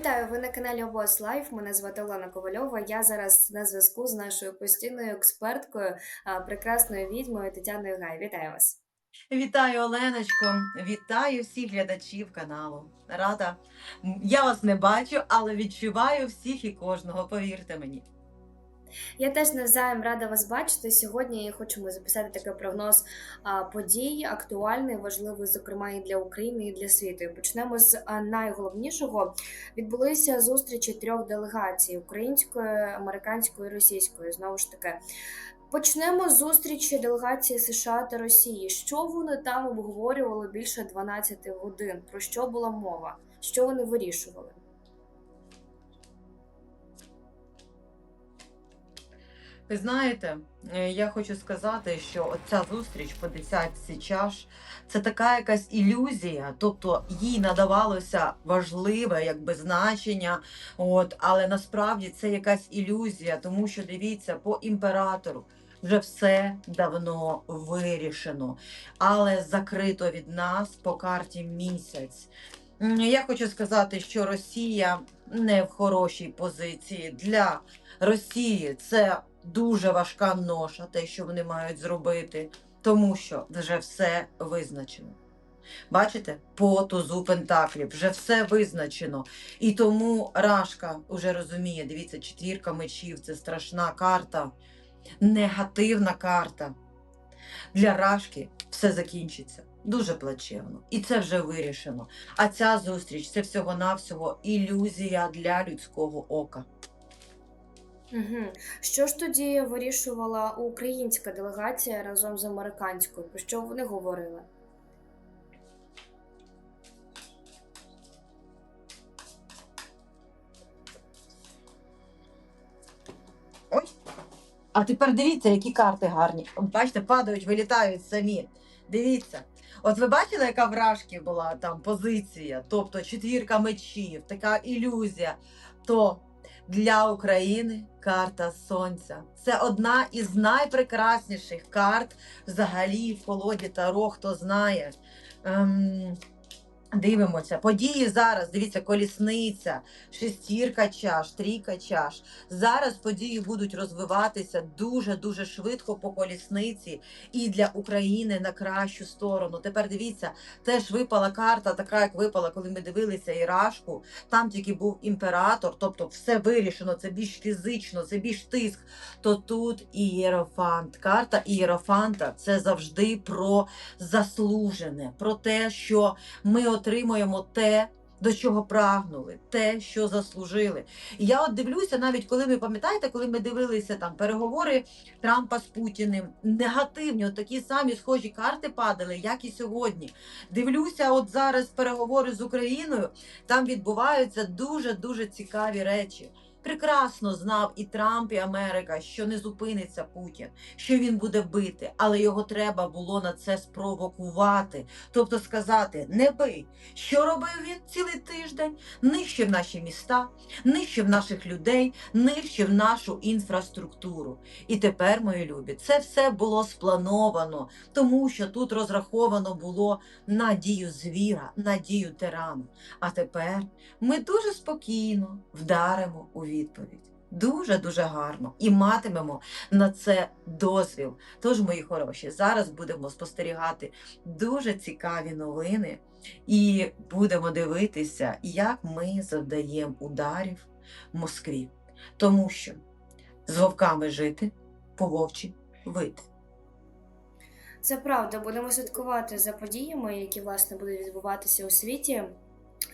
Вітаю, ви на каналі Обоз Лайф. Мене звати Олена Ковальова. Я зараз на зв'язку з нашою постійною експерткою, прекрасною відьмою Тетяною Гай. Вітаю вас. Вітаю, Оленочко. Вітаю всіх глядачів каналу. Рада. Я вас не бачу, але відчуваю всіх і кожного, повірте мені. Я теж навзаєм рада вас бачити. Сьогодні хочемо записати такий прогноз подій, актуальний, важливий, зокрема, і для України, і для світу. Почнемо з найголовнішого. Відбулися зустрічі трьох делегацій: української, американської, і російської. Знову ж таки. Почнемо з зустрічі делегації США та Росії. Що вони там обговорювали більше 12 годин? Про що була мова? Що вони вирішували? Ви знаєте, е, я хочу сказати, що оця зустріч по десятці чаш це така якась ілюзія, тобто їй надавалося важливе якби значення, от, але насправді це якась ілюзія, тому що дивіться, по імператору вже все давно вирішено, але закрито від нас по карті місяць. Я хочу сказати, що Росія не в хорошій позиції для Росії. Це дуже важка ноша, те, що вони мають зробити, тому що вже все визначено. Бачите, по тузу Пентаклів вже все визначено. І тому Рашка вже розуміє, дивіться, четвірка мечів це страшна карта, негативна карта. Для Рашки все закінчиться дуже плачевно. І це вже вирішено. А ця зустріч це всього-навсього ілюзія для людського ока. Угу. Що ж тоді вирішувала українська делегація разом з американською? Про що вони говорили? Ой. А тепер дивіться, які карти гарні. Бачите, падають, вилітають самі. Дивіться. От ви бачили, яка в Рашки була там позиція, тобто четвірка мечів, така ілюзія. То для України карта Сонця. Це одна із найпрекрасніших карт взагалі в колоді Таро, хто знає. Ем, Дивимося, події зараз. Дивіться, колісниця, шестірка чаш, трійка чаш. Зараз події будуть розвиватися дуже дуже швидко по колісниці і для України на кращу сторону. Тепер дивіться, теж випала карта, така як випала, коли ми дивилися Ірашку. Там тільки був імператор, тобто все вирішено, це більш фізично, це більш тиск. То тут ієрофант. Карта ієрофанта це завжди про заслужене, про те, що ми отримуємо те. До чого прагнули, те, що заслужили. І я от дивлюся, навіть коли ви пам'ятаєте, коли ми дивилися там переговори Трампа з Путіним, негативні, от такі самі схожі карти падали, як і сьогодні. Дивлюся, от зараз переговори з Україною, там відбуваються дуже дуже цікаві речі. Прекрасно знав і Трамп, і Америка, що не зупиниться Путін, що він буде бити, але його треба було на це спровокувати. Тобто сказати: не бий. Що робив він цілий тиждень? Нищив наші міста, нищив наших людей, нищив нашу інфраструктуру. І тепер, мої любі, це все було сплановано, тому що тут розраховано було на дію звіра, на дію тирану. А тепер ми дуже спокійно вдаримо у відповідь. Дуже дуже гарно і матимемо на це дозвіл. Тож, мої хороші, зараз будемо спостерігати дуже цікаві новини і будемо дивитися, як ми завдаємо ударів Москві. Тому що з вовками жити, по вовчі вити. Це правда. Будемо слідкувати за подіями, які власне будуть відбуватися у світі.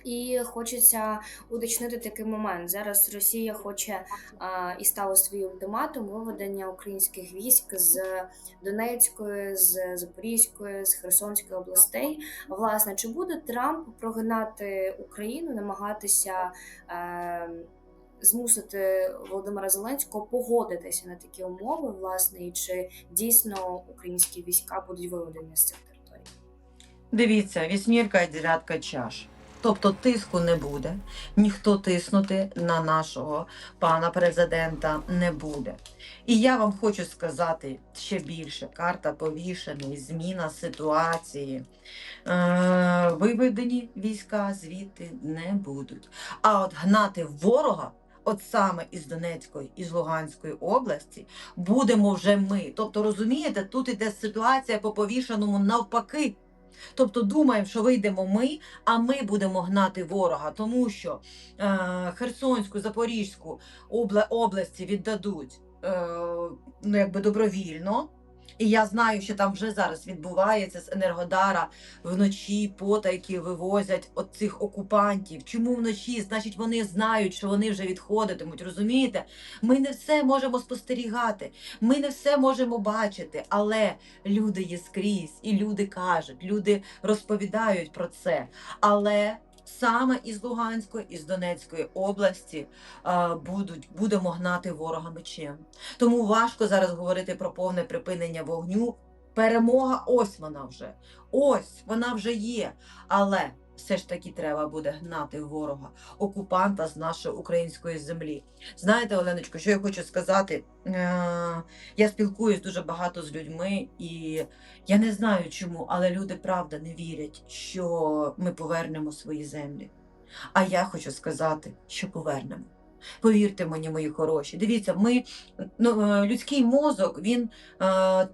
І хочеться уточнити такий момент. Зараз Росія хоче а, і ставить свій ультиматум виведення українських військ з Донецької, з Запорізької, з Херсонської областей. Власне, чи буде Трамп прогинати Україну, намагатися е, змусити Володимира Зеленського погодитися на такі умови, власне, і чи дійсно українські війська будуть виведені з цих територій? Дивіться, вісьмірка і дев'ятка чаш. Тобто тиску не буде, ніхто тиснути на нашого пана президента не буде. І я вам хочу сказати ще більше: карта повішений, зміна ситуації. Е, виведені війська звідти не будуть. А от гнати ворога, от саме із Донецької і з Луганської області, будемо вже ми. Тобто, розумієте, тут іде ситуація по повішеному навпаки. Тобто думаємо, що вийдемо ми, а ми будемо гнати ворога, тому що е, Херсонську, Запорізьку обла- області віддадуть е, ну, якби добровільно. І я знаю, що там вже зараз відбувається з Енергодара вночі потайки вивозять от цих окупантів. Чому вночі? Значить, вони знають, що вони вже відходитимуть. Розумієте? Ми не все можемо спостерігати, ми не все можемо бачити, але люди є скрізь, і люди кажуть, люди розповідають про це. Але саме із Луганської, із Донецької області будуть, будемо гнати ворога мечем. Тому важко зараз говорити про повне припинення вогню. Перемога ось вона вже. Ось вона вже є. Але все ж таки треба буде гнати ворога, окупанта з нашої української землі. Знаєте, Оленочко, що я хочу сказати? Е, Я спілкуюсь дуже багато з людьми, і я не знаю чому, але люди правда не вірять, що ми повернемо свої землі. А я хочу сказати, що повернемо. Повірте мені, мої хороші. Дивіться, ми ну, е, людський мозок він е,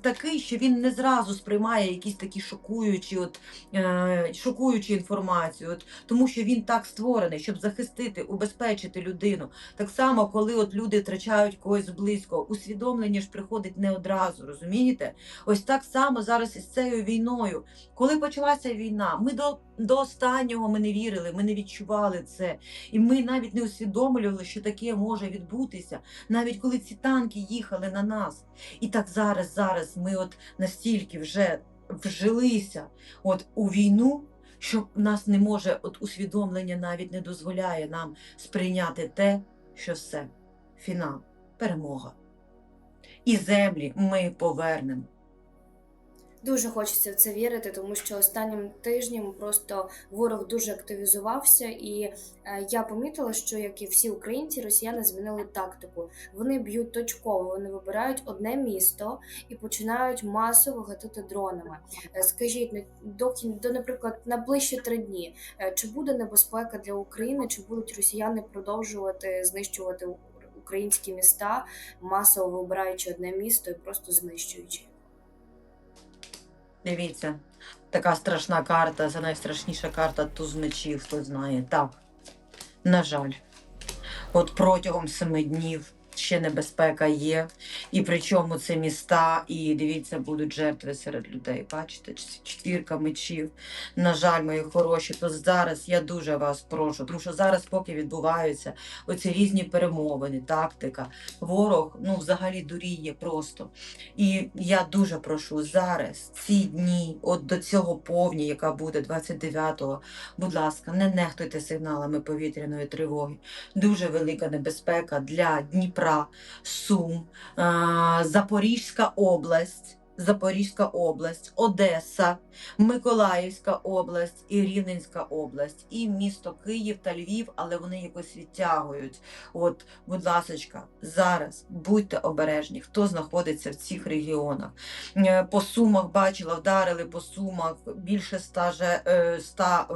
такий, що він не зразу сприймає якісь такі шокуючі, от, е, шокуючі інформацію, от, тому що він так створений, щоб захистити, убезпечити людину. Так само, коли от люди втрачають когось близько, усвідомлення ж приходить не одразу, розумієте? Ось так само зараз із цією війною. Коли почалася війна, ми до, до останнього ми не вірили, ми не відчували це. І ми навіть не усвідомлювали, що таке може відбутися, навіть коли ці танки їхали на нас. І так зараз, зараз ми от настільки вже вжилися от у війну, що нас не може, от усвідомлення навіть не дозволяє нам сприйняти те, що все, фінал, перемога. І землі ми повернемо. Дуже хочеться в це вірити, тому що останнім тижнем просто ворог дуже активізувався, і е, я помітила, що як і всі українці, росіяни змінили тактику. Вони б'ють точково, вони вибирають одне місто і починають масово гатити дронами. Е, Скажіть, ну, до до, наприклад, на ближчі три дні, е, чи буде небезпека для України, чи будуть росіяни продовжувати знищувати українські міста, масово вибираючи одне місто і просто знищуючи? Дивіться, така страшна карта, це найстрашніша карта туз мечів, хто знає. Так, на жаль, от протягом семи днів ще небезпека є. І причому це міста, і дивіться, будуть жертви серед людей. Бачите, четвірка мечів. На жаль, мої хороші, то зараз я дуже вас прошу, тому що зараз, поки відбуваються оці різні перемовини, тактика, ворог ну взагалі дуріє просто. І я дуже прошу зараз, ці дні, от до цього повні, яка буде 29-го, будь ласка, не нехтуйте сигналами повітряної тривоги. Дуже велика небезпека для Дніпра, Сум, Запорізька область. Запорізька область, Одеса, Миколаївська область і Рівненська область, і місто Київ та Львів, але вони якось відтягують. От, будь ласочка, зараз будьте обережні, хто знаходиться в цих регіонах. Е, По сумах бачила, вдарили по сумах, більше ста, же, е, ста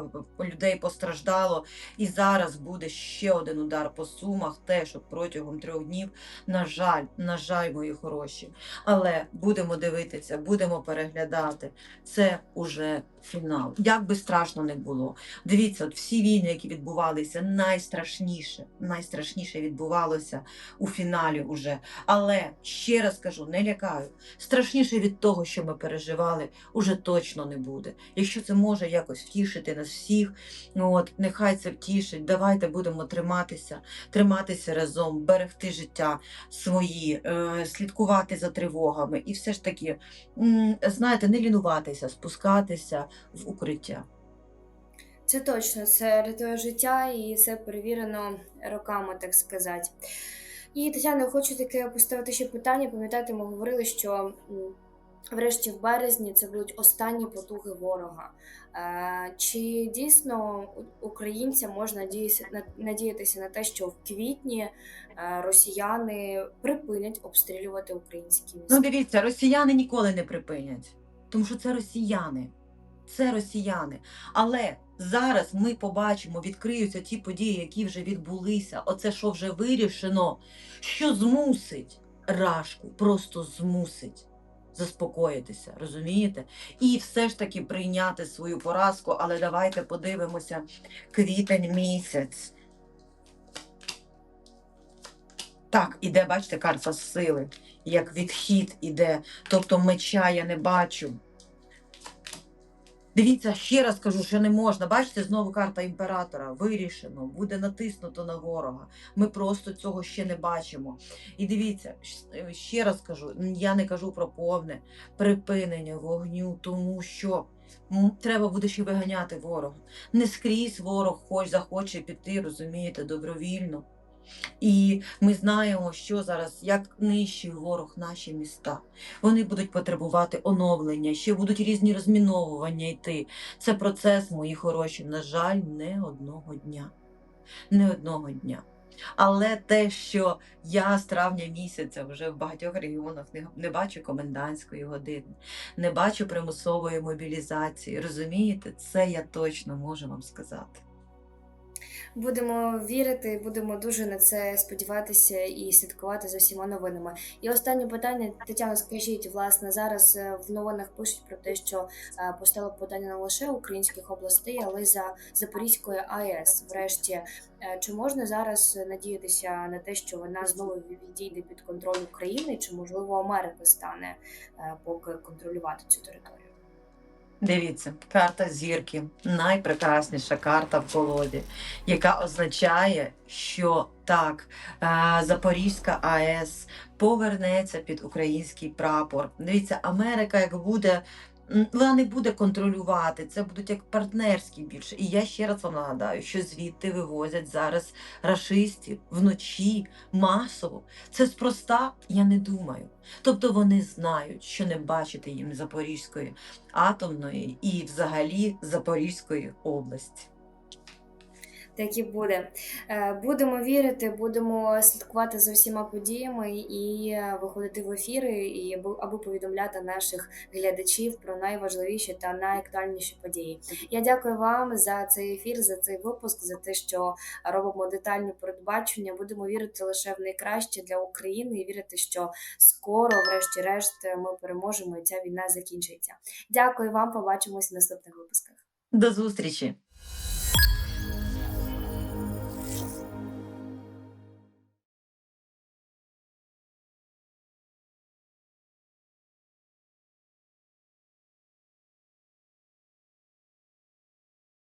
е, людей постраждало. І зараз буде ще один удар по сумах, теж от протягом трьох днів. На жаль, на жаль, мої хороші. Але будемо дивитися, будемо переглядати. Це уже фінал. Як би страшно не було. Дивіться, от всі війни, які відбувалися, найстрашніше, найстрашніше відбувалося у фіналі уже. Але ще раз кажу, не лякаю. Страшніше від того, що ми переживали, уже точно не буде. Якщо це може якось втішити нас всіх, ну от нехай це втішить. Давайте будемо триматися, триматися разом, берегти життя свої, е, слідкувати за тривогами і все ж таки, знаєте, не лінуватися, спускатися в укриття. Це точно, це рятує життя і це перевірено роками, так сказати. І Тетяна, хочу таке поставити ще питання. Пам'ятаєте, ми говорили, що Врешті, в березні це будуть останні потуги ворога. Е, Чи дійсно українцям можна надіятися на, те, що в квітні е, росіяни припинять обстрілювати українські міста? Ну, дивіться, росіяни ніколи не припинять, тому що це росіяни. Це росіяни. Але зараз ми побачимо, відкриються ті події, які вже відбулися. Оце що вже вирішено, що змусить Рашку, просто змусить заспокоїтися, розумієте? І все ж таки прийняти свою поразку. Але давайте подивимося квітень місяць. Так, іде, бачите, карта сили, як відхід іде. Тобто меча я не бачу. Дивіться, ще раз кажу, що не можна. Бачите, знову карта імператора. Вирішено, буде натиснуто на ворога. Ми просто цього ще не бачимо. І дивіться, ще раз кажу, я не кажу про повне припинення вогню, тому що треба буде ще виганяти ворога. Не скрізь ворог хоч захоче піти, розумієте, добровільно. І ми знаємо, що зараз як нищий ворог наші міста. Вони будуть потребувати оновлення, ще будуть різні розміновування йти. Це процес, мої хороші, на жаль, не одного дня. Не одного дня. Але те, що я з травня місяця вже в багатьох регіонах не, бачу комендантської години, не бачу примусової мобілізації, розумієте, це я точно можу вам сказати. Будемо вірити, будемо дуже на це сподіватися і слідкувати за всіма новинами. І останнє питання, Тетяна, скажіть, власне, зараз е, в новинах пишуть про те, що е, постало питання не лише українських областей, але й за Запорізької АЕС. Врешті, Е, чи можна зараз надіятися на те, що вона знову відійде під контроль України, чи можливо Америка стане поки контролювати цю територію? Дивіться, карта зірки найпрекрасніша карта в колоді, яка означає, що так, е, Запорізька АЕС повернеться під український прапор. Дивіться, Америка як буде. Вона не буде контролювати, це будуть як партнерські більше. І я ще раз вам нагадаю, що звідти вивозять зараз рашистів вночі масово. Це спроста, я не думаю. Тобто вони знають, що не бачити їм Запорізької атомної і взагалі Запорізької області. Так і буде. Е, Будемо вірити, будемо слідкувати за всіма подіями і е, виходити в ефіри, і аби, повідомляти наших глядачів про найважливіші та найактуальніші події. Я дякую вам за цей ефір, за цей випуск, за те, що робимо детальні передбачення. Будемо вірити лише в найкраще для України і вірити, що скоро, врешті-решт, ми переможемо і ця війна закінчиться. Дякую вам. Побачимось в наступних випусках. До зустрічі!